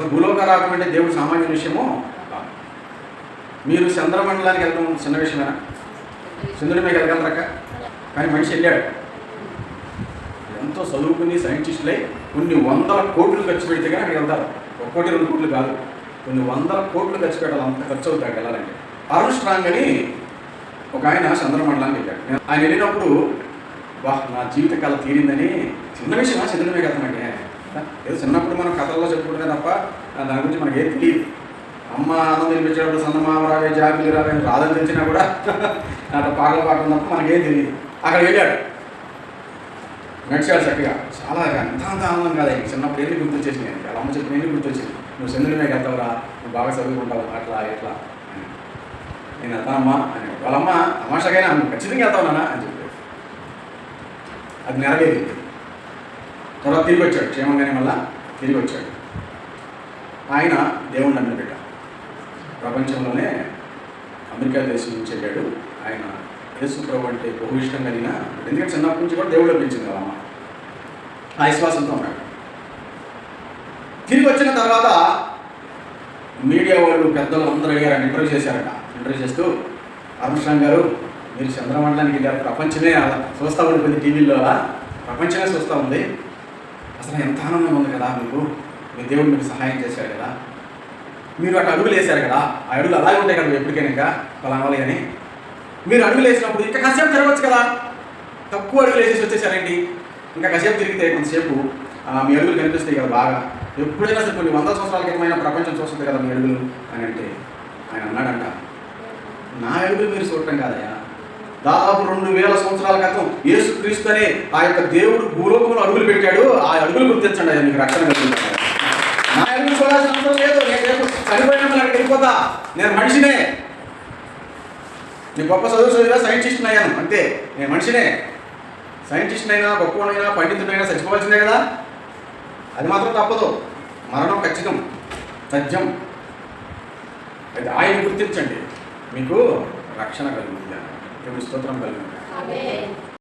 అసలు భూలోక రాకం అంటే దేవుడు సామాన్య విషయము మీరు చంద్రమండలానికి వెళ్ళడం చిన్న విషయమేనా? చంద్రుడి మీకు వెళ్ళగలరక కానీ మనిషి వెళ్ళాడు. ఎంతో చదువుకుని సైంటిస్టులై కొన్ని వందల కోట్లు ఖర్చు పెడితే కానీ అక్కడికి వెళ్తారు. ఒక కోటి రెండు కోట్లు కాదు. కొన్ని వందల కోట్లు ఖర్చు పెట్టాలి. అంత ఖర్చు అవుతాయి వెళ్ళాలంటే. అరుణ్ స్ట్రాంగ్ అని ఒక ఆయన చంద్రమండలానికి వెళ్ళాడు. ఆయన వెళ్ళినప్పుడు వాహ్ నా జీవిత కళ తీరిందని చిన్న విషయమా? చంద్రుడిమే వెళ్తామంటే ఏదో చిన్నప్పుడు మనం కథల్లో చెప్పుకుంటే తప్ప దాని గురించి మనకి ఏం తెలియదు. అమ్మ అన్నం తినిపించేటప్పుడు సన్నమామ రావే జాబిలి రావే తెలిసినా కూడా అట్లా పాటలు పాడడం తప్ప మనకేం తెలియదు. అక్కడ వెళ్ళాడు. నడిచాడు చక్కగా. చాలా అంత అంత ఆనందం కాదు ఆయనకి. చిన్నప్పుడు ఏమి గుర్తొచ్చేసినాయి ఆయనకి. వాళ్ళ అమ్మ చెప్పిన ఎన్ని గుర్తొచ్చింది నువ్వు చంద్రుడిమే వెళ్తావురా. నువ్వు బాగా చదువుకుంటావు. అట్లా ఇట్లా. నేను వెళ్తానమ్మా అని. వాళ్ళమ్మ తమాషాగానే ఖచ్చితంగా ఖచ్చితంగా వెళ్తావునా అని చెప్పాడు. అది నెరవేరింది. తర్వాత తిరిగి వచ్చాడు. క్షేమంగానే మళ్ళా తిరిగి వచ్చాడు. ఆయన దేవుణ్ణి నమ్మిన బిడ్డ. ప్రపంచంలోనే అమెరికా దేశం నుంచి వెళ్ళాడు. ఆయన యేసుప్రభు అంటే బహు ఇష్టం కలిగిన ఎందుకంటే చిన్నప్పటి నుంచి కూడా దేవుడు పెంచింది కదా అమ్మ. ఆ విశ్వాసంతో ఉన్నాడు. తిరిగి వచ్చిన తర్వాత మీడియా వాళ్ళు పెద్దలు అందరూ అడిగారు ఇంటర్వ్యూ చేశారట. ఇంటర్వ్యూ చేస్తూ అరుణ్ గారు మీరు చంద్రమండలానికి వెళ్ళారు. ప్రపంచమే చూస్తూ ఉండిపోయింది టీవీలో ప్రపంచమే చూస్తూ ఉంది. అసలు ఎంత ఆనందం ఉంది కదా మీకు? మీ దేవుడు మీకు సహాయం చేశాడు కదా? మీరు అటు అడుగులు వేశారు కదా? ఆ అడుగులు అలాగే ఉంటాయి కదా ఎప్పటికైనా ఇంకా? పలానాలి అని మీరు అడుగులు వేసినప్పుడు ఇంకా కాసేపు తిరగచ్చు కదా? తక్కువ అడుగులు వేసేసి వచ్చేసారండి ఇంకా కాసేపు తిరిగితే కొంతసేపు మీ అడుగులు కనిపిస్తాయి కదా బాగా. ఎప్పుడైనా సరే కొన్ని వందల సంవత్సరాల క్రితమైన ప్రపంచం చూస్తుంది కదా మీ అడుగులు అని అంటే ఆయన అన్నాడంట. నా అడుగులు మీరు చూడటం కాదయ్యా. దాదాపు రెండు వేల సంవత్సరాల క్రితం యేసు క్రీస్తు అనే ఆ యొక్క దేవుడు భూలోకంలో అడుగులు పెట్టాడు. ఆ అడుగులు గుర్తించండి ఆయన మీకు రక్షణ కలిగింది నా అడుగులు చూడాల్సిన అవసరం లేదు. నేను చనిపోయిన అక్కడికి వెళ్ళిపోతా. నేను మనిషినే. నేను గొప్ప చదువు చదివినా సైంటిస్ట్ అయ్యాను. అంతే. నేను మనిషినే. సైంటిస్ట్ అయినా గొప్పనైనా పండితుడైనా చచ్చిపోవాల్సిందే కదా. అది మాత్రం తప్పదు. మరణం ఖచ్చితం. సత్యం. అయితే ఆయన గుర్తించండి. మీకు రక్షణ కలుగుతుంది దేవుడి స్తోత్రం కలుగుతుంది ఆమేన్